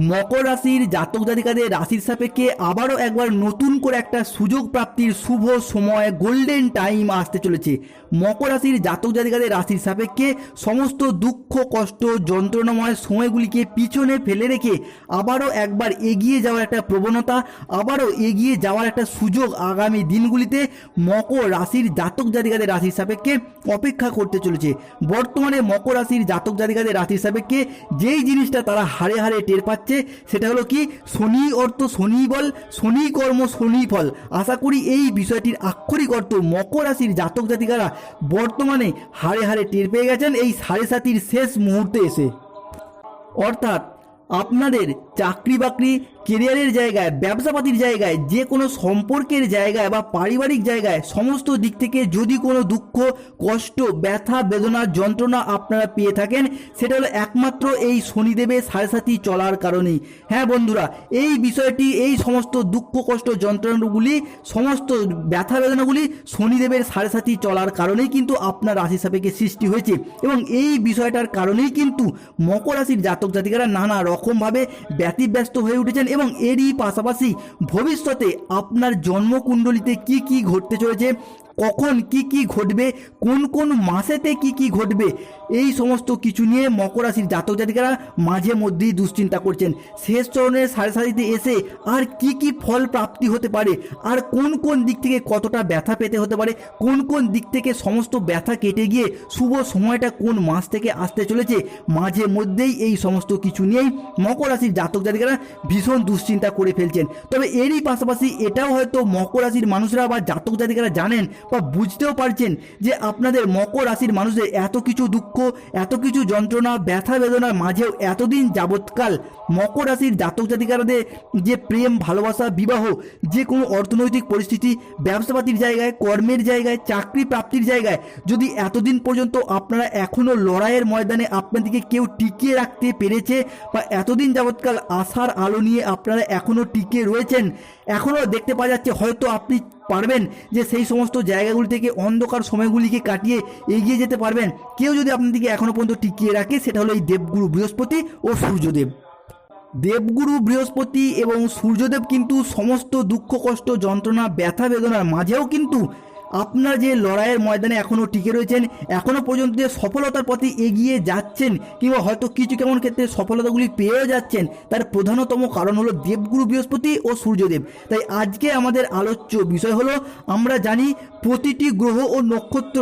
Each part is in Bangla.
মকর রাশির জাতক জাতিকাদের রাশির সাপেক্ষে আবারও একবার নতুন করে একটা সুযোগ প্রাপ্তির শুভ সময় গোল্ডেন টাইম আসতে চলেছে। মকর রাশির জাতক জাতিকাদের রাশির সাপেক্ষে সমস্ত দুঃখ, কষ্ট, যন্ত্রণাময় সময়গুলিকে পিছনে ফেলে রেখে আবারও একবার এগিয়ে যাওয়ার একটা প্রবণতা, আবারও এগিয়ে যাওয়ার একটা সুযোগ আগামী দিনগুলিতে মকর রাশির জাতক জাতিকাদের রাশির সাপেক্ষে অপেক্ষা করতে চলেছে। বর্তমানে মকর রাশির জাতক জাতিকাদের রাশির সাপেক্ষে যেই জিনিসটা তারা হারে হারে টের পাচ্ছে সেটা হলো কি? শনি অর্থ শনি বল, শনি কর্ম, শনি ফল। আশা করি এই বিষয়টির আক্ষরিক অর্থ মকর রাশির জাতক জাতিকারা বর্তমানে হারে হারে টের পেয়ে গেছেন এই সাড়ে সাতির শেষ মুহূর্তে এসে। অর্থাৎ আপনাদের চাকরি বাকরি কেরিয়ারের জায়গায়, ব্যবসাপাতির জায়গায়, যে কোনো সম্পর্কের জায়গায় বা পারিবারিক জায়গায়, সমস্ত দিক থেকে যদি কোনো দুঃখ, কষ্ট, ব্যথা, বেদনা, যন্ত্রণা আপনারা পেয়ে থাকেন, সেটা হলো একমাত্র এই শনিদেবের সাড়ে সাথী চলার কারণেই। হ্যাঁ বন্ধুরা, এই বিষয়টি, এই সমস্ত দুঃখ, কষ্ট, যন্ত্রণাগুলি, সমস্ত ব্যথা, বেদনাগুলি শনিদেবের সাড়ে সাথী চলার কারণেই কিন্তু আপনার রাশি সাপেক্ষে সৃষ্টি হয়েছে। এবং এই বিষয়টার কারণেই কিন্তু মকর রাশির জাতক জাতিকারা নানা রকমভাবে ব্যতিব্যস্ত হয়ে উঠেছেন এবং এরই পাশাপাশি ভবিষ্যতে আপনার জন্মকুণ্ডলিতে কি কি ঘটতে চলেছে, কখন কি কি ঘটবে, কোন কোন মাসেতে কি কি ঘটবে, এই সমস্ত কিছু নিয়ে মকর রাশির জাতক জাতিকারা মাঝে মধ্যেই দুশ্চিন্তা করছেন। শেষ চরণের সাড়ে সারিতে এসে আর কি কি ফল প্রাপ্তি হতে পারে, আর কোন কোন দিক থেকে কতটা ব্যথা পেতে হতে পারে, কোন কোন দিক থেকে সমস্ত ব্যথা কেটে গিয়ে শুভ সময়টা কোন মাস থেকে আসতে চলেছে, মাঝে মধ্যেই এই সমস্ত কিছু নিয়েই মকর রাশির জাতক জাতিকারা ভীষণ দুশ্চিন্তা করে ফেলছেন। তবে এরই পাশাপাশি এটাও হয়তো মকর রাশির মানুষরা বা জাতক জাতিকারা জানেন বা বুঝতেও পারছেন যে আপনাদের মকর রাশির মানুষদের এত কিছু দুঃখ, এত কিছু যন্ত্রণা, ব্যথা বেদনার মাঝেও এতদিন যাবৎকাল মকর রাশির জাতক জাতিকারাদের যে প্রেম, ভালোবাসা, বিবাহ, যে কোনো অর্থনৈতিক পরিস্থিতি, ব্যবসাপাতির জায়গায়, কর্মের জায়গায়, চাকরি প্রাপ্তির জায়গায়, যদি এতদিন পর্যন্ত আপনারা এখনও লড়াইয়ের ময়দানে আপনাদেরকে কেউ টিকিয়ে রাখতে পেরেছে বা এতদিন যাবৎকাল আশার আলো নিয়ে আপনারা এখনও টিকে রয়েছেন এখনও দেখতে পাওয়া যাচ্ছে, হয়তো আপনি পারবেন যে সেই সমস্ত জায়গাগুলি থেকে অন্ধকার সময়গুলিকে কাটিয়ে এগিয়ে যেতে পারবেন। কেউ যদি আপনাদেরকে এখনও পর্যন্ত টিকিয়ে রাখে, সেটা হলো এই দেবগুরু বৃহস্পতি ও সূর্যদেব। দেবগুরু বৃহস্পতি এবং সূর্যদেব কিন্তু সমস্ত দুঃখ, কষ্ট, যন্ত্রণা, ব্যথা, বেদনার মাঝেও কিন্তু আপনার যে লড়াইয়ের ময়দানে এখনও টিকে রয়েছেন এখনও পর্যন্ত যে সফলতার পথে এগিয়ে যাচ্ছেন, কিংবা হয়তো কিছু কেমন ক্ষেত্রে সফলতাগুলি পেয়েও যাচ্ছেন, তার প্রধানতম কারণ হলো দেবগুরু বৃহস্পতি ও সূর্যদেব। তাই আজকে আমাদের আলোচ্য বিষয় হলো, আমরা জানি প্রতিটি গ্রহ ও নক্ষত্র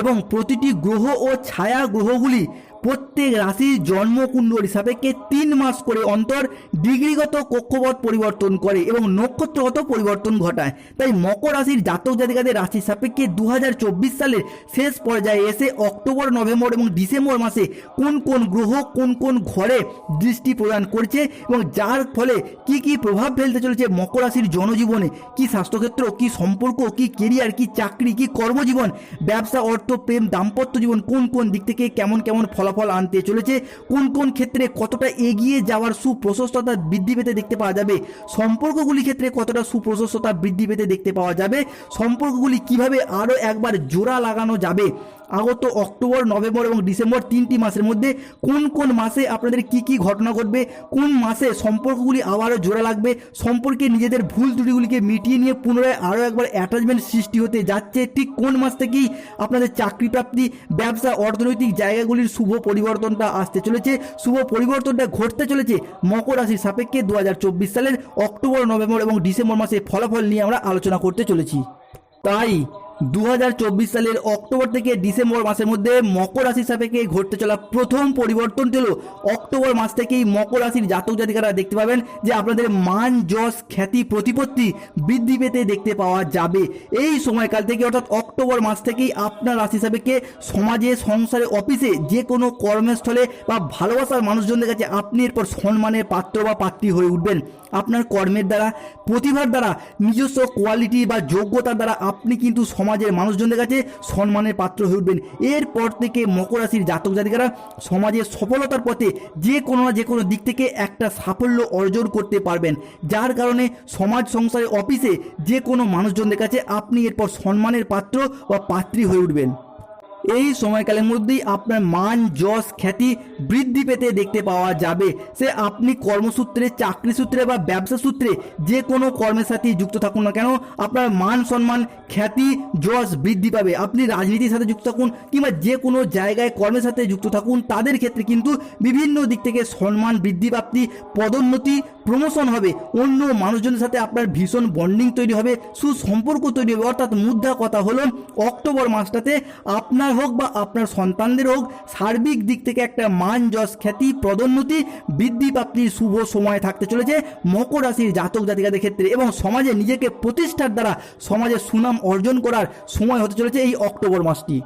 এবং প্রতিটি গ্রহ ও ছায়া গ্রহগুলি প্রত্যেক রাশির জন্মকুণ্ডলী সাপেক্ষে তিন মাস করে অন্তর ডিগ্রিগত কক্ষপথ পরিবর্তন করে এবং নক্ষত্রগত পরিবর্তন ঘটায়। তাই মকর রাশির জাতক জাতিকাদের রাশির সাপেক্ষে দু হাজার চব্বিশ সালের শেষ পর্যায়ে এসে অক্টোবর, নভেম্বর এবং ডিসেম্বর মাসে কোন কোন গ্রহ, কোন কোন ঘরে দৃষ্টি প্রদান করছে এবং যার ফলে কি কি প্রভাব ফেলতে চলেছে মকর রাশির জনজীবনে? কি স্বাস্থ্যক্ষেত্র, কি সম্পর্ক, কি কেরিয়ার কি চাকরি, কি কর্মজীবন, ব্যবসা, অর্থ, প্রেম, দাম্পত্য জীবন কোন কোন দিক থেকে কেমন কেমন ফলাফল আনতে চলেছে। কোন কোন ক্ষেত্রে কতটা এগিয়ে যাওয়ার সুপ্রশস্ততা বৃদ্ধি পেতে দেখতে পাওয়া যাবে? সম্পর্কগুলি ক্ষেত্রে কতটা সুপ্রশস্ততা বৃদ্ধি পেতে দেখতে পাওয়া যাবে? সম্পর্কগুলি কীভাবে আরও একবার জোড়া লাগানো যাবে? আগত অক্টোবর, নভেম্বর এবং ডিসেম্বর তিনটি মাসের মধ্যে কোন কোন মাসে আপনাদের কি কি ঘটনা ঘটবে, কোন মাসে সম্পর্কগুলি আবারও জোড়া লাগবে, সম্পর্কে নিজেদের ভুল ত্রুটিগুলিকে মিটিয়ে নিয়ে পুনরায় আরও একবার অ্যাটাচমেন্ট সৃষ্টি হতে যাচ্ছে, ঠিক কোন মাস থেকেই আপনাদের চাকরি প্রাপ্তি ব্যবসা, অর্থনৈতিক জায়গাগুলির শুভ পরিবর্তনটা আসতে চলেছে, শুভ পরিবর্তনটা ঘটতে চলেছে মকর রাশির সাপেক্ষে দু হাজার চব্বিশ সালের অক্টোবর, নভেম্বর এবং ডিসেম্বর মাসে ফলাফল নিয়ে আমরা আলোচনা করতে চলেছি। তাই দু হাজার চব্বিশ সালের অক্টোবর থেকে ডিসেম্বর মাসের মধ্যে মকর রাশির সাপেক্ষে ঘটতে চলা প্রথম পরিবর্তনটি হলো অক্টোবর মাস থেকেই মকর রাশির জাতক জাতিকারা দেখতে পাবেন যে আপনাদের মান, যশ, খ্যাতি, প্রতিপত্তি বৃদ্ধি পেতে দেখতে পাওয়া যাবে। এই সময়কাল থেকে অর্থাৎ অক্টোবর মাস থেকেই আপনার রাশি সাপেক্ষে সমাজে, সংসারে, অফিসে যে কোনো কর্মস্থলে বা ভালোবাসার মানুষজনদের কাছে আপনি এরপর সম্মানের পাত্র বা পাত্রী হয়ে উঠবেন। আপনার কর্মের দ্বারা, প্রতিভার দ্বারা, নিজস্ব কোয়ালিটি বা যোগ্যতার দ্বারা আপনি কিন্তু সমাজের মানুষজনদের কাছে সম্মানের পাত্র হয়ে উঠবেন। এরপর থেকে মকর রাশির জাতক জাতিকারা সমাজের সফলতার পথে যে কোনো না যে কোনো দিক থেকে একটা সাফল্য অর্জন করতে পারবেন। যার কারণে সমাজ সংসারে অফিসে যে কোনো মানুষজনদের কাছে আপনি এরপর সম্মানের পাত্র বা পাত্রী হয়ে উঠবেন। এই সময়কালের মধ্যেই আপনার মান, যশ, খ্যাতি বৃদ্ধি পেতে দেখতে পাওয়া যাবে। সে আপনি কর্মসূত্রে, চাকরি সূত্রে বা ব্যবসা সূত্রে যে কোনো কর্মের সাথে যুক্ত থাকুন না কেন, আপনার মান, সম্মান, খ্যাতি, যশ বৃদ্ধি পাবে। আপনি রাজনীতির সাথে যুক্ত থাকুন কিংবা যে কোনো জায়গায় কর্মের সাথে যুক্ত থাকুন, তাদের ক্ষেত্রে কিন্তু বিভিন্ন দিক থেকে সম্মান বৃদ্ধি প্রাপ্তি, পদোন্নতি, প্রমোশন হবে। অন্য মানুষজনের সাথে আপনার ভীষণ বন্ডিং তৈরি হবে, সুসম্পর্ক তৈরি হবে। অর্থাৎ মুদ্রা কথা হলো অক্টোবর মাসটাতে আপনার হোক বা আপনার সন্তানদের হোক, সার্বিক দিক থেকে একটা মান, যশ, খ্যাতি, পদোন্নতি বৃদ্ধি, প্রাপ্তির শুভ সময় থাকতে চলেছে মকর রাশির জাতক জাতিকাদের ক্ষেত্রে এবং সমাজে নিজেকে প্রতিষ্ঠার দ্বারা সমাজে সুনাম অর্জন করার সময় হতে চলেছে এই অক্টোবর মাসটি।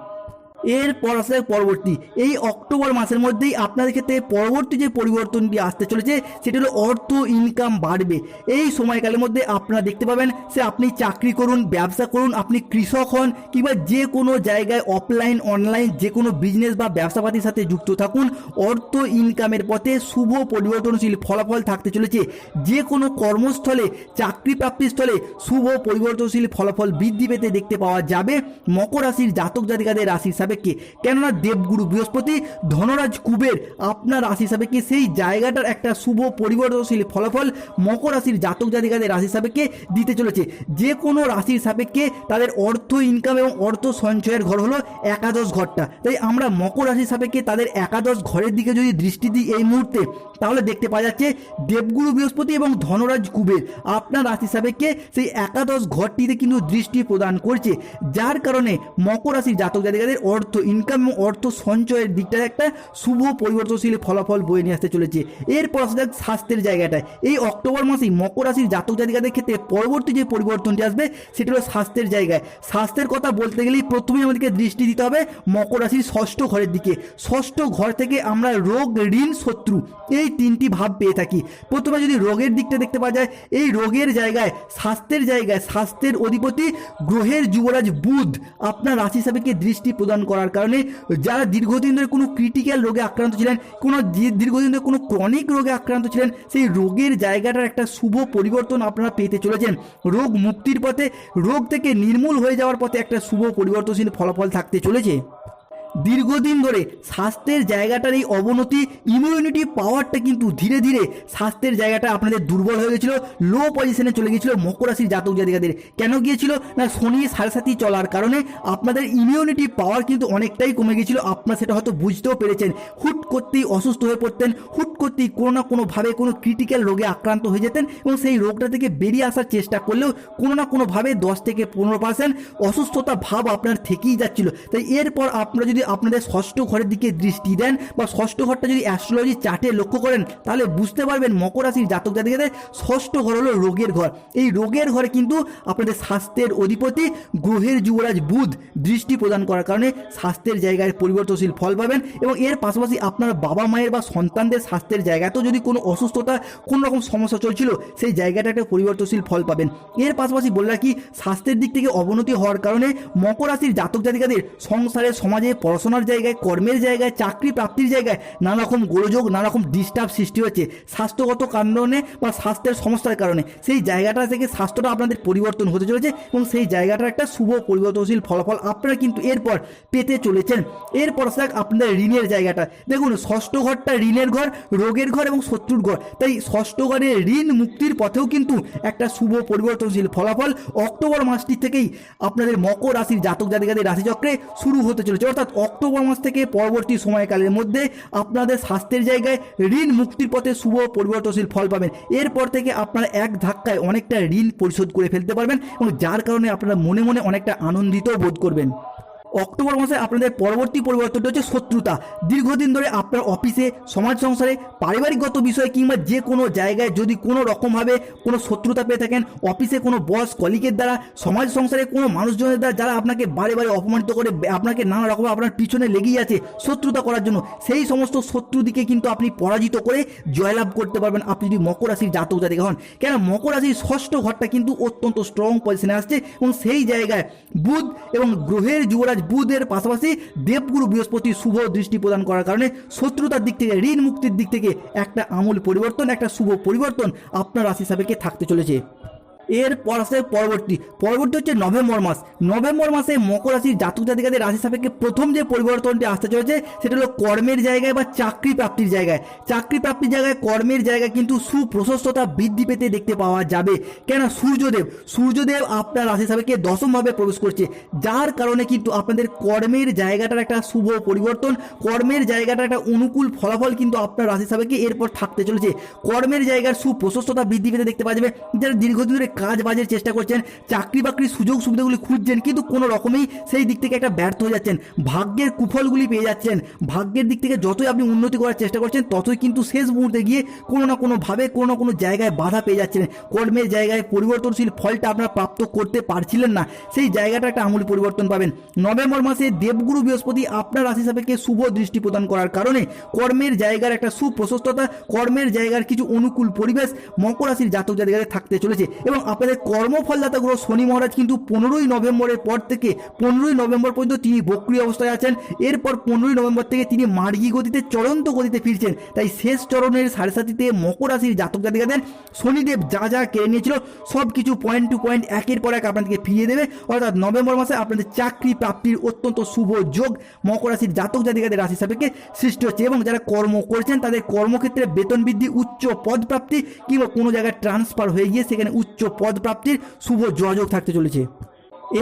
এরপর আসলে পরবর্তী। এই অক্টোবর মাসের মধ্যেই আপনাদের ক্ষেত্রে পরবর্তী যে পরিবর্তনটি আসতে চলেছে, সেটি হলো অর্থ ইনকাম বাড়বে। এই সময়কালের মধ্যে আপনারা দেখতে পাবেন সে আপনি চাকরি করুন, ব্যবসা করুন, আপনি কৃষক হন কিংবা যে কোনো জায়গায় অফলাইন অনলাইন যে কোনো বিজনেস বা ব্যবসাপাতির সাথে যুক্ত থাকুন, অর্থ ইনকামের পথে শুভ পরিবর্তনশীল ফলাফল থাকতে চলেছে। যে কোনো কর্মস্থলে চাকরি প্রাপ্তির স্থলে শুভ পরিবর্তনশীল ফলাফল বৃদ্ধি পেতে দেখতে পাওয়া যাবে। মকর রাশির জাতক জাতিকাদের রাশির সাপেক্ষে কেননা দেবগুরু বৃহস্পতি ধনরাজ কুবের আপনার রাশি সাপেক্ষে সেই জায়গাটার একটা শুভ পরিবর্তনশীল ফলাফল মকর রাশির জাতক জাতিকাদের রাশি সাপেক্ষে দিতে চলেছে? যে কোনো রাশির সাপেক্ষে তাদের অর্থ ইনকাম এবং অর্থ সঞ্চয়ের ঘর হলো একাদশ ঘরটা। তাই আমরা মকর রাশির সাপেক্ষে তাদের একাদশ ঘরের দিকে যদি দৃষ্টি দিই এই মুহূর্তে তাহলে দেখতে পাওয়া যাচ্ছে দেবগুরু বৃহস্পতি এবং ধনরাজ কুবের। আপনার রাশি সাপেক্ষে সেই একাদশ ঘরটিতে কিন্তু দৃষ্টি প্রদান করছে। যার কারণে মকর রাশির জাতক জাতিকাদের অর্থ ইনকাম এবং অর্থ সঞ্চয়ের দিকটা একটা শুভ পরিবর্তনশীল ফলাফল বয়ে নিয়ে আসতে চলেছে। এরপর আসা যাক স্বাস্থ্যের জায়গাটায়। এই অক্টোবর মাসেই মকর রাশির জাতক জাতিকাদের ক্ষেত্রে পরবর্তী যে পরিবর্তনটি আসবে, সেটা হলো স্বাস্থ্যের জায়গায়। স্বাস্থ্যের কথা বলতে গেলেই প্রথমেই আমাদেরকে দৃষ্টি দিতে হবে মকর রাশির ষষ্ঠ ঘরের দিকে। ষষ্ঠ ঘর থেকে আমরা রোগ, ঋণ, শত্রু, এই তিনটি ভাব পেয়ে থাকি। প্রথমে যদি রোগের দিকটা দেখতে পাওয়া যায়, এই রোগের জায়গায়, স্বাস্থ্যের জায়গায়, স্বাস্থ্যের অধিপতি গ্রহের যুবরাজ বুধ আপনার রাশি সাপেক্ষে দৃষ্টি প্রদান করার কারণে যারা দীর্ঘদিন ধরে কোনো ক্রিটিক্যাল রোগে আক্রান্ত ছিলেন, কোনো দীর্ঘদিন ধরে কোনো ক্রনিক রোগে আক্রান্ত ছিলেন, সেই রোগের জায়গাটার একটা শুভ পরিবর্তন আপনারা পেতে চলেছেন। রোগ মুক্তির পথে, রোগ থেকে নির্মূল হয়ে যাওয়ার পথে একটা শুভ পরিবর্তনশীল ফলাফল থাকতে চলেছে। দীর্ঘদিন ধরে স্বাস্থ্যের জায়গাটার এই অবনতি ইমিউনিটি পাওয়ারটা কিন্তু ধীরে ধীরে স্বাস্থ্যের জায়গাটা আপনাদের দুর্বল হয়ে গেছিল লো পজিশনে চলে গিয়েছিল মকর রাশির জাতক জাতিকাদের। কেন গিয়েছিল? না, শনি সাড়ে চলার কারণে আপনাদের ইমিউনিটি পাওয়ার কিন্তু অনেকটাই কমে গিয়েছিল। আপনারা সেটা হয়তো বুঝতেও পেরেছেন। হুট করতেই অসুস্থ হয়ে পড়তেন, হুট করতেই কোনো না কোনোভাবে কোনো ক্রিটিক্যাল রোগে আক্রান্ত হয়ে যেতেন এবং সেই রোগটা থেকে বেরিয়ে আসার চেষ্টা করলেও কোনো না কোনোভাবে দশ থেকে পনেরো পার্সেন্ট অসুস্থতা ভাব আপনার থেকেই যাচ্ছিল। তাই এরপর আপনারা যদি আপনাদের ষষ্ঠ ঘরের দিকে দৃষ্টি দেন বা ষষ্ঠ ঘরটা যদি অ্যাস্ট্রোলজি চার্টে লক্ষ্য করেন, তাহলে বুঝতে পারবেন মকর রাশির জাতক জাতিকাদের ষষ্ঠ ঘর হলো রোগের ঘর। এই রোগের ঘরে কিন্তু আপনাদের স্বাস্থ্যের অধিপতি গ্রহের যুবরাজ বুধ দৃষ্টি প্রদান করার কারণে স্বাস্থ্যের জায়গায় পরিবর্তনশীল ফল পাবেন এবং এর পাশাপাশি আপনার বাবা মায়ের বা সন্তানদের স্বাস্থ্যের জায়গাতেও যদি কোনো অসুস্থতা, কোনো রকম সমস্যা চলছিল, সেই জায়গাটা একটা পরিবর্তনশীল ফল পাবেন। এর পাশাপাশি বলে রাখি, স্বাস্থ্যের দিক থেকে অবনতি হওয়ার কারণে মকর রাশির জাতক জাতিকাদের সংসারে, সমাজে পড়াশোনার জায়গায়, কর্মের জায়গায়, চাকরি প্রাপ্তির জায়গায় নানা রকম গোলযোগ নানা রকম ডিস্টার্ব সৃষ্টি হচ্ছে। স্বাস্থ্যগত কারণে বা স্বাস্থ্যের সমস্যার কারণে। সেই জায়গাটা থেকে স্বাস্থ্যটা আপনাদের পরিবর্তন হতে চলেছে এবং সেই জায়গাটার একটা শুভ পরিবর্তনশীল ফলাফল আপনারা কিন্তু এরপর পেতে চলেছেন। এরপর যাক আপনাদের ঋণের জায়গাটা। দেখুন, ষষ্ঠ ঘরটা ঋণের ঘর, রোগের ঘর এবং শত্রুর ঘর। তাই ষষ্ঠ ঘরে ঋণ মুক্তির পথেও কিন্তু একটা শুভ পরিবর্তনশীল ফলাফল অক্টোবর মাসটি থেকেই আপনাদের মকর রাশির জাতক জাতিকাদের রাশিচক্রে শুরু হতে চলেছে। অর্থাৎ অক্টোবর মাস থেকে পরবর্তী সময়কালের মধ্যে আপনাদের স্বাস্থ্যের জায়গায় ঋণ মুক্তির পথে শুভ পরিবর্তনশীল ফল পাবেন। এরপর থেকে আপনারা এক ধাক্কায় অনেকটা ঋণ পরিশোধ করে ফেলতে পারবেন এবং যার কারণে আপনারা মনে মনে অনেকটা আনন্দিত বোধ করবেন। অক্টোবর মাসে আপনাদের পরবর্তী পরিবর্তনটা হচ্ছে শত্রুতা। দীর্ঘদিন ধরে আপনার অফিসে, সমাজ সংসারে, পারিবারিকগত বিষয়ে কিংবা যে কোনো জায়গায় যদি কোনো রকমভাবে কোনো শত্রুতা পেয়ে থাকেন, অফিসে কোনো বস, কলিগের দ্বারা, সমাজ সংসারে কোনো মানুষজনের দ্বারা যারা আপনাকে বারে বারে অপমানিত করে, আপনাকে নানা রকম আপনার পিছনে লেগেই আছে শত্রুতা করার জন্য, সেই সমস্ত শত্রুদিকে কিন্তু আপনি পরাজিত করে জয়লাভ করতে পারবেন। আপনি যদি মকর রাশির জাতক জাতিকা হন, কেন মকর রাশির ষষ্ঠ ঘরটা কিন্তু অত্যন্ত স্ট্রং পজিশনে আসছে এবং সেই জায়গায় বুধ এবং গ্রহের যুবরাজ বুধের পাশাপাশি দেবগুরু বৃহস্পতি শুভ দৃষ্টি প্রদান করার কারণে শত্রুতার দিক থেকে, ঋণ মুক্তির দিক থেকে একটা আমূল পরিবর্তন, একটা শুভ পরিবর্তন আপনার রাশি সাপেক্ষে থাকতে চলেছে। এর পর আসে পরবর্তী পরবর্তী হচ্ছে নভেম্বর মাস। নভেম্বর মাসে মকর রাশির জাতক জাতিকাদের রাশি সাপেক্ষে প্রথম যে পরিবর্তনটি আসতে চলেছে, সেটা হলো কর্মের জায়গায় বা চাকরি প্রাপ্তির জায়গায়। চাকরি প্রাপ্তির জায়গায় কর্মের জায়গায় কিন্তু সুপ্রশস্ততা বৃদ্ধি পেতে দেখতে পাওয়া যাবে। কেন সূর্যদেব সূর্যদেব আপনার রাশি সাপেক্ষে দশমভাবে প্রবেশ করছে। যার কারণে কিন্তু আপনাদের কর্মের জায়গাটার একটা শুভ পরিবর্তন, কর্মের জায়গাটার একটা অনুকূল ফলাফল কিন্তু আপনার রাশি সাপেক্ষে এরপর থাকতে চলেছে। কর্মের জায়গার সুপ্রশস্ততা বৃদ্ধি পেতে দেখতে পাওয়া যাবে। যারা দীর্ঘদিন ধরে কাজ বাজের চেষ্টা করছেন, চাকরি বাকরির সুযোগ সুবিধাগুলি খুঁজছেন, কিন্তু কোনো রকমেই সেই দিক থেকে একটা ব্যর্থ হয়ে যাচ্ছেন। ভাগ্যের কুফলগুলি পেয়ে যাচ্ছেন। ভাগ্যের দিক থেকে যতই আপনি উন্নতি করার চেষ্টা করছেন, ততই কিন্তু শেষ মুহূর্তে গিয়ে কোনো না কোনোভাবে, কোনো না কোনো জায়গায় বাধা পেয়ে যাচ্ছেন। কর্মের জায়গায় পরিবর্তনশীল ফলটা আপনারা প্রাপ্ত করতে পারছিলেন না। সেই জায়গাটা একটা আমূল পরিবর্তন পাবেন। নভেম্বর মাসে দেবগুরু বৃহস্পতি আপনার রাশি সাপেক্ষে শুভ দৃষ্টি প্রদান করার কারণে কর্মের জায়গার একটা সুপ্রশস্ততা, কর্মের জায়গার কিছু অনুকূল পরিবেশ মকর রাশির জাতক জাতিকাদের থাকতে চলেছে। এবং আপনাদের কর্মফলদাতা গ্রহ শনি মহারাজ কিন্তু পনেরোই নভেম্বরের পর থেকে পনেরোই নভেম্বর পর্যন্ত তিনি বক্রিয় অবস্থায় আছেন। এরপর পনেরোই নভেম্বর থেকে তিনি মার্গী গতিতে, চলন্ত গতিতে ফিরছেন। তাই শেষ চরণের সাড়ে সাতিতে মকর রাশির জাতক জাতিকাদের শনিদেব, যা যা কেড়ে নিয়েছিল সব কিছু পয়েন্ট টু পয়েন্ট একের পর এক আপনাদেরকে ফিরিয়ে দেবে। অর্থাৎ নভেম্বর মাসে আপনাদের চাকরি প্রাপ্তির অত্যন্ত শুভ যোগ মকর রাশির জাতক জাতিকাদের রাশি সাপেক্ষে সৃষ্টি হচ্ছে এবং যারা কর্ম করছেন, তাদের কর্মক্ষেত্রে বেতন বৃদ্ধি, উচ্চ পদ প্রাপ্তি কিংবা কোনো জায়গায় ট্রান্সফার হয়ে গিয়ে সেখানে উচ্চ পদ প্রাপ্তির শুভ যোগাযোগ থাকতে চলেছে।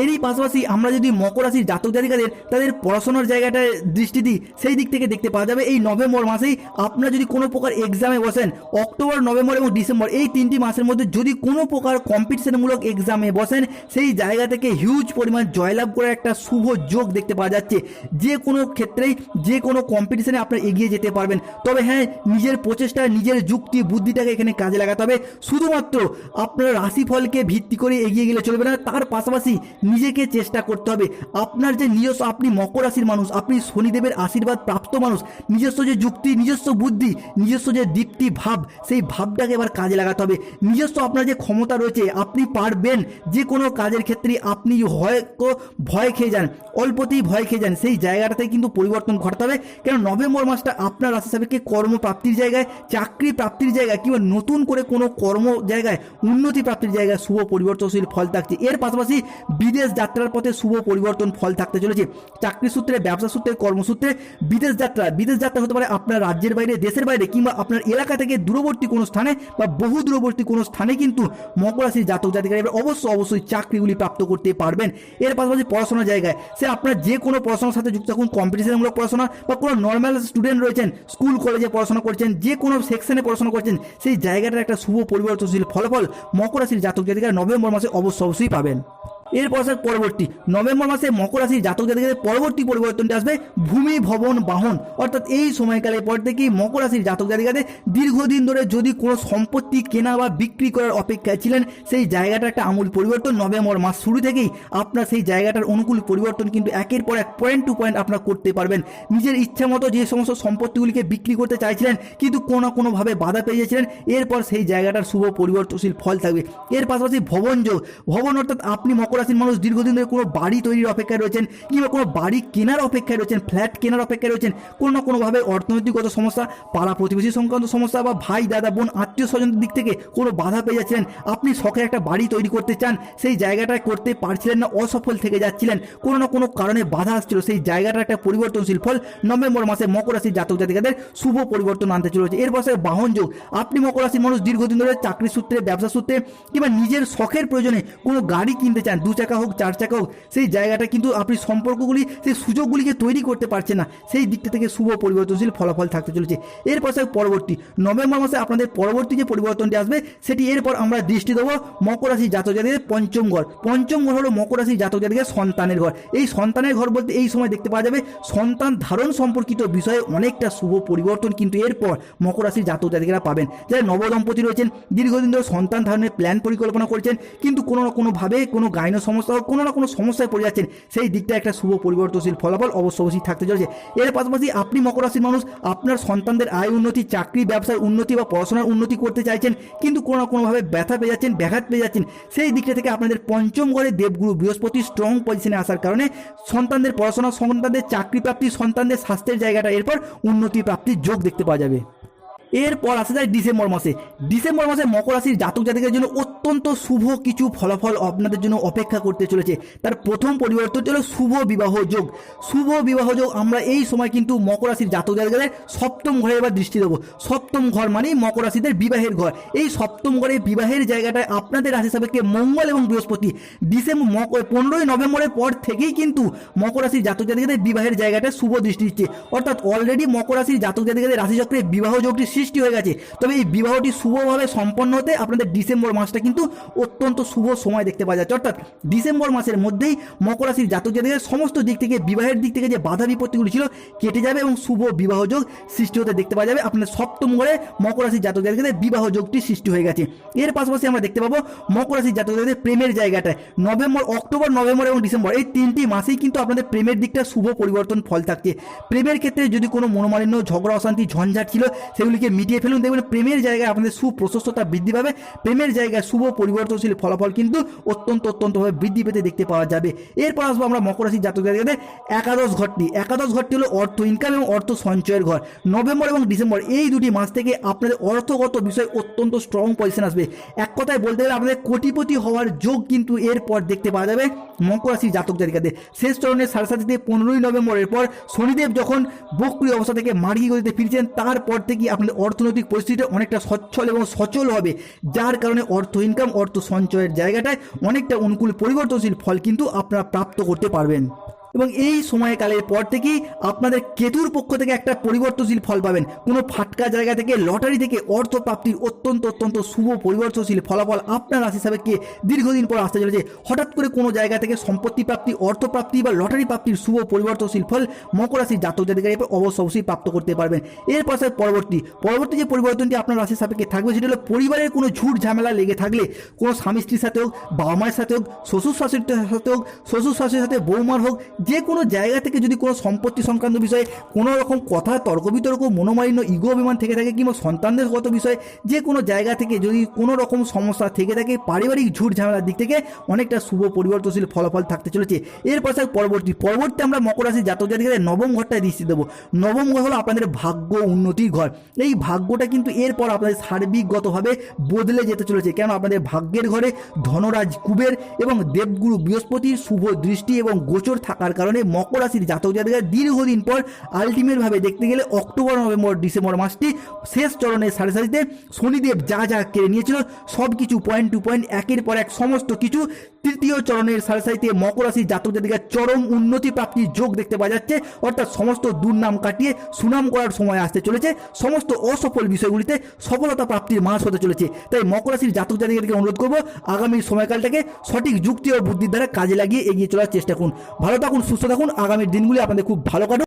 এরই পাশাপাশি আমরা যদি মকর রাশির জাতক জাতিকাদের তাদের পড়াশোনার জায়গাটায় দৃষ্টি দিই, সেই দিক থেকে দেখতে পাওয়া যাবে এই নভেম্বর মাসেই আপনারা যদি কোনো প্রকার এক্সামে বসেন, অক্টোবর, নভেম্বর এবং ডিসেম্বর এই তিনটি মাসের মধ্যে যদি কোনো প্রকার কম্পিটিশনমূলক এক্সামে বসেন, সেই জায়গা থেকে হিউজ পরিমাণ জয়লাভ করার একটা শুভ যোগ দেখতে পাওয়া যাচ্ছে। যে কোনো ক্ষেত্রেই, যে কোনো কম্পিটিশনে আপনারা এগিয়ে যেতে পারবেন। তবে হ্যাঁ নিজের প্রচেষ্টা, নিজের যুক্তি, বুদ্ধিটাকে এখানে কাজে লাগাতে হবে। শুধুমাত্র আপনার রাশিফলকে ভিত্তি করে এগিয়ে গেলে চলবে না, তার পাশাপাশি নিজেকে চেষ্টা করতে হবে। আপনার যে নিজস্ব, আপনি মকর রাশির মানুষ, আপনি শনিদেবের আশীর্বাদ প্রাপ্ত মানুষ, নিজস্ব যে যুক্তি, নিজস্ব বুদ্ধি, নিজস্ব যে দীপ্তি ভাব, সেই ভাবটাকে এবার কাজে লাগাতে হবে। নিজস্ব আপনার যে ক্ষমতা রয়েছে, আপনি পারবেন। যে কোনো কাজের ক্ষেত্রে আপনি হয়তো ভয় খেয়ে যান, অল্পতেই ভয় খেয়ে যান। সেই জায়গাটাতে কিন্তু পরিবর্তন ঘটাতে হবে। কেন নভেম্বর মাসটা আপনার রাশি সাপেক্ষে কর্মপ্রাপ্তির জায়গায়, চাকরি প্রাপ্তির জায়গায়, কিংবা নতুন করে কোনো কর্ম জায়গায়, উন্নতি প্রাপ্তির জায়গায় শুভ পরিবর্তনশীল ফল থাকছে। এর পাশাপাশি বিদেশ যাত্রার পথে শুভ পরিবর্তন ফল থাকতে চলেছে। চাকরি সূত্রে, ব্যবসা সূত্রে, কর্মসূত্রে বিদেশ যাত্রা। বিদেশ যাত্রা হতে পারে আপনার রাজ্যের বাইরে, দেশের বাইরে, কিংবা আপনার এলাকা থেকে দূরবর্তী কোনো স্থানে বা বহু দূরবর্তী কোনো স্থানে কিন্তু মকর রাশির জাতক জাতিকারা এবার অবশ্যই অবশ্যই চাকরিগুলি প্রাপ্ত করতে পারবেন। এর পাশাপাশি পড়াশোনার জায়গায় সে আপনার যে কোনো পড়াশোনার সাথে যুক্ত থাকুন। কম্পিটিশনমূলক পড়াশোনা বা কোনো নর্মাল স্টুডেন্ট রয়েছেন স্কুল কলেজে পড়াশোনা করছেন, যে কোনো সেকশনে পড়াশোনা করছেন, সেই জায়গাটার একটা শুভ পরিবর্তনশীল ফলাফল মকর রাশির জাতক জাতিকারা নভেম্বর মাসে অবশ্যই অবশ্যই পাবেন। এরপর স্যার পরবর্তী। নভেম্বর মাসে মকর রাশির জাতক জাতিকাদের পরবর্তী পরিবর্তনটি আসবে ভূমি, ভবন, বাহন। অর্থাৎ এই সময়কালের পর থেকেই মকর রাশির জাতক জাতিকাদের দীর্ঘদিন ধরে যদি কোনো সম্পত্তি কেনা বা বিক্রি করার অপেক্ষায় ছিলেন, সেই জায়গাটা একটা আমূল পরিবর্তন নভেম্বর মাস শুরু থেকেই আপনার সেই জায়গাটার অনুকূল পরিবর্তন কিন্তু একের পর এক পয়েন্ট টু পয়েন্ট আপনার করতে পারবেন। নিজের ইচ্ছা মতো যে সমস্ত সম্পত্তিগুলিকে বিক্রি করতে চাইছিলেন, কিন্তু কোনো না কোনোভাবে বাধা পেয়ে যাচ্ছিলেন এরপর সেই জায়গাটার শুভ পরিবর্তনশীল ফল থাকবে। এর পাশাপাশি ভবন যোগ। ভবন অর্থাৎ আপনি মকর রাশির মানুষ দীর্ঘদিন ধরে কোনো বাড়ি তৈরির অপেক্ষায় রয়েছেন কিংবা কোনো বাড়ি কেনার অপেক্ষায় রয়েছেন, ফ্ল্যাট কেনার অপেক্ষায় রয়েছেন, কোনো না কোনোভাবে অর্থনৈতিকগত সমস্যা, পাড়া প্রতিবেশী সংক্রান্ত সমস্যা বা ভাই, দাদা, বোন, আত্মীয় স্বজনদের দিক থেকে কোনো বাধা পেয়ে যাচ্ছিলেন? আপনি শখের একটা বাড়ি তৈরি করতে চান, সেই জায়গাটায় করতে পারছিলেন না, অসফল থেকে যাচ্ছিলেন, কোনো না কোনো কারণে বাধা আসছিল, সেই জায়গাটা একটা পরিবর্তনশীল ফল নভেম্বর মাসে মকর রাশির জাতক জাতিকাদের শুভ পরিবর্তন আনতে চলেছে। এর পাশে বাহন যোগ, আপনি মকর রাশির মানুষ দীর্ঘদিন ধরে চাকরি সূত্রে ব্যবসা সূত্রে কিংবা নিজের শখের প্রয়োজনে কোনো গাড়ি কিনতে চান দু চাকা হোক, চার চাকা হোক, সেই জায়গাটা কিন্তু আপনি সম্পর্কগুলি, সেই সুযোগগুলিকে তৈরি করতে পারছেন না। সেই দিকটা থেকে শুভ পরিবর্তনশীল ফলাফল থাকতে চলেছে। এর পাশে পরবর্তী। নভেম্বর মাসে আপনাদের পরবর্তী যে পরিবর্তনটি আসবে, সেটি এরপর আমরা দৃষ্টি দেবো মকর রাশি জাতক জাতিদের পঞ্চম ঘর। পঞ্চম ঘর হলো মকর রাশি জাতক জাতিদের সন্তানের ঘর। এই সন্তানের ঘর বলতে এই সময় দেখতে পাওয়া যাবে, সন্তান ধারণ সম্পর্কিত বিষয়ে অনেকটা শুভ পরিবর্তন কিন্তু এরপর মকর রাশির জাতক জাতিকেরা পাবেন। যারা নবদম্পতি রয়েছেন, দীর্ঘদিন ধরে সন্তান ধারণের প্ল্যান পরিকল্পনা করছেন, কিন্তু কোনো না কোনোভাবে কোনো গাইন সমস্যা কোনো না কোনো সমস্যায় পড়ে যাচ্ছেন, সেই দিকটা একটা শুভ পরিবর্তনশীল ফলাফল অবশ্য অবশ্যই থাকতে চলেছে। এর পাশাপাশি আপনি মকর রাশির মানুষ, আপনার সন্তানদের আয় উন্নতি, চাকরি, ব্যবসার উন্নতি বা পড়াশোনার উন্নতি করতে চাইছেন, কিন্তু কোনো না কোনোভাবে ব্যথা পেয়ে যাচ্ছেন, ব্যাঘাত পেয়ে যাচ্ছেন, সেই দিকটা থেকে আপনাদের পঞ্চম ঘরে দেবগুরু বৃহস্পতি স্ট্রং পজিশনে আসার কারণে সন্তানদের পড়াশোনা, সন্তানদের চাকরি প্রাপ্তি সন্তানদের স্বাস্থ্যের জায়গাটা, এরপর উন্নতি প্রাপ্তির যোগ দেখতে পাওয়া যাবে। এরপর আসা যায় ডিসেম্বর মাসে। ডিসেম্বর মাসে মকর রাশির জাতক জাতিকের জন্য অত্যন্ত শুভ কিছু ফলাফল আপনাদের জন্য অপেক্ষা করতে চলেছে। তার প্রথম পরিবর্তন হলো শুভ বিবাহ যোগ। শুভ বিবাহ যোগ আমরা এই সময় কিন্তু মকর রাশির জাতক জাতিকাদের সপ্তম ঘরে এবার দৃষ্টি দেবো। সপ্তম ঘর মানেই মকর রাশিদের বিবাহের ঘর। এই সপ্তম ঘরে বিবাহের জায়গাটায় আপনাদের রাশি সাপেক্ষে মঙ্গল এবং বৃহস্পতি। ডিসেম্বর মকর পনেরোই নভেম্বরের পর থেকেই কিন্তু মকর রাশির জাতক জাতিকাদের বিবাহের জায়গাটা শুভ দৃষ্টি দিচ্ছে। অর্থাৎ অলরেডি মকর রাশির জাতক জাতিকাদের রাশিচক্রে বিবাহ যোগটি সৃষ্টি হয়ে গেছে। তবে এই বিবাহটি শুভভাবে সম্পন্ন হতে আপনাদের ডিসেম্বর মাসটা কিন্তু অত্যন্ত শুভ সময় দেখতে পাওয়া যাচ্ছে। অর্থাৎ ডিসেম্বর মাসের মধ্যেই মকর রাশির জাতক জাতিকাদের সমস্ত দিক থেকে, বিবাহের দিক থেকে যে বাধা বিপত্তিগুলি ছিল, কেটে যাবে এবং শুভ বিবাহ যোগ সৃষ্টি হতে দেখতে পাওয়া যাবে। আপনার সপ্তম ঘরে মকর রাশির জাতক জাতিকাদের বিবাহ যোগটি সৃষ্টি হয়ে গেছে। এর পাশাপাশি আমরা দেখতে পাবো মকর রাশির জাতক জাতিকাদের প্রেমের জায়গাটায়। নভেম্বর, অক্টোবর, নভেম্বর এবং ডিসেম্বর এই তিনটি মাসেই কিন্তু আপনাদের প্রেমের দিকটা শুভ পরিবর্তন, ফল থাকছে। প্রেমের ক্ষেত্রে যদি কোনো মনোমালিন্য, ঝগড়া, অশান্তি, ঝঞ্ঝাট ছিল, সেগুলিকে মিটিয়ে ফেলুন। দেখবেন প্রেমের জায়গায় আপনাদের সুপ্রশস্ততা বৃদ্ধি পাবে। প্রেমের জায়গায় শুভ পরিবর্তনশীল ফলাফল কিন্তু অত্যন্ত, অত্যন্তভাবে বৃদ্ধি পেতে দেখতে পাওয়া যাবে। এরপর আসব আমরা মকর রাশির জাতক জাতিকাদের একাদশ ঘরটি। একাদশ ঘরটি হলো অর্থ ইনকাম এবং অর্থ সঞ্চয়ের ঘর। নভেম্বর এবং ডিসেম্বর, এই দুটি মাস থেকে আপনাদের অর্থগত বিষয় অত্যন্ত স্ট্রং পজিশন আসবে। এক কথায় বলতে গেলে আপনাদের কোটিপতি হওয়ার যোগ কিন্তু এরপর দেখতে পাওয়া যাবে মকর রাশির জাতক জাতিকাদের। শেষ চরণের সাড়ে সাথে পনেরোই নভেম্বরের পর শনিদেব যখন বক্রি অবস্থা থেকে মার্গী গতিতে ফিরছেন, তারপর থেকে আপনাদের অর্থনৈতিক পরিস্থিতি অনেকটা সচ্ছল এবং সচল হবে, যার কারণে অর্থ ইনকাম অর্থ সঞ্চয়ের জায়গাটায় অনেকটা অনুকূল পরিবর্তনশীল ফল কিন্তু আপনারা প্রাপ্ত করতে পারবেন। এবং এই সময়কালের পর থেকেই আপনাদের কেতুর পক্ষ থেকে একটা পরিবর্তনশীল ফল পাবেন। কোনো ফাটকা জায়গা থেকে, লটারি থেকে অর্থ প্রাপ্তির অত্যন্ত অত্যন্ত শুভ পরিবর্তনশীল ফলাফল আপনার রাশি সাপেক্ষে দীর্ঘদিন পর আসতে চলেছে। হঠাৎ করে কোনো জায়গা থেকে সম্পত্তি প্রাপ্তি অর্থ প্রাপ্তি বা লটারি প্রাপ্তির শুভ পরিবর্তনশীল ফল মকর রাশির জাতক জাতিকারা অবশ্য অবশ্যই প্রাপ্ত করতে পারবেন। এর পাশে পরবর্তী পরবর্তী যে পরিবর্তনটি আপনার রাশির সাপেক্ষে থাকবে সেটা হলো পরিবারের কোনো ঝুট ঝামেলা লেগে থাকলে, কোনো স্বামী স্ত্রীর সাথে হোক, বাবা মায়ের সাথে হোক, শ্বশুর শাশুড়ির সাথে হোক, শ্বশুর শাশুড়ির সাথে বৌমার হোক যে কোনো জায়গা থেকে যদি কোনো সম্পত্তি সংক্রান্ত বিষয়ে কোনো রকম কথা, তর্ক বিতর্ক, মনোমালিন্য, ইগো অভিমান থেকে থাকে কিংবা সন্তানদের গত বিষয়ে যে কোনো জায়গা থেকে যদি কোনো রকম সমস্যা থেকে থাকে, পারিবারিক ঝুট ঝামেলার দিক থেকে অনেকটা শুভ পরিবর্তনশীল ফলাফল থাকতে চলেছে। এর পাশে পরবর্তী পরবর্তী আমরা মকর রাশি জাতক জাতিকাদের নবম ঘরটায় দৃষ্টি দেবো। নবম ঘর হলো আপনাদের ভাগ্য উন্নতির ঘর। এই ভাগ্যটা কিন্তু এরপর আপনাদের সার্বিকগতভাবে বদলে যেতে চলেছে। কেন আপনাদের ভাগ্যের ঘরে ধনরাজ কুবের এবং দেবগুরু বৃহস্পতির শুভ দৃষ্টি এবং গোচর থাকার কারণে মকর রাশির জাতক জাতিকা দীর্ঘদিন পর আলটিমেটভাবে দেখতে গেলে অক্টোবর, নভেম্বর, ডিসেম্বর মাসটি শেষ চরণের সাড়ে সারিতে শনিদেব যা যা কেড়ে নিয়েছিল সব কিছু পয়েন্ট টু পয়েন্ট একের পর এক সমস্ত কিছু তৃতীয় চরণের সাড়ে সারিতে মকর রাশির জাতক জাতিকার চরম উন্নতি প্রাপ্তির যোগ দেখতে পাওয়া যাচ্ছে। অর্থাৎ সমস্ত দুর্নাম কাটিয়ে সুনাম করার সময় আসতে চলেছে। সমস্ত অসফল বিষয়গুলিতে সফলতা প্রাপ্তির মাস হতে চলেছে। তাই মকর রাশির জাতক জাতিকাদেরকে অনুরোধ করব, আগামী সময়কালটাকে সঠিক যুক্তি ও বুদ্ধির দ্বারা কাজে লাগিয়ে এগিয়ে চলার চেষ্টা করুন। ভালো থাকুন সুস্থ থাকুন। আগামী দিনগুলি আপনাদের খুব ভালো কাটুক।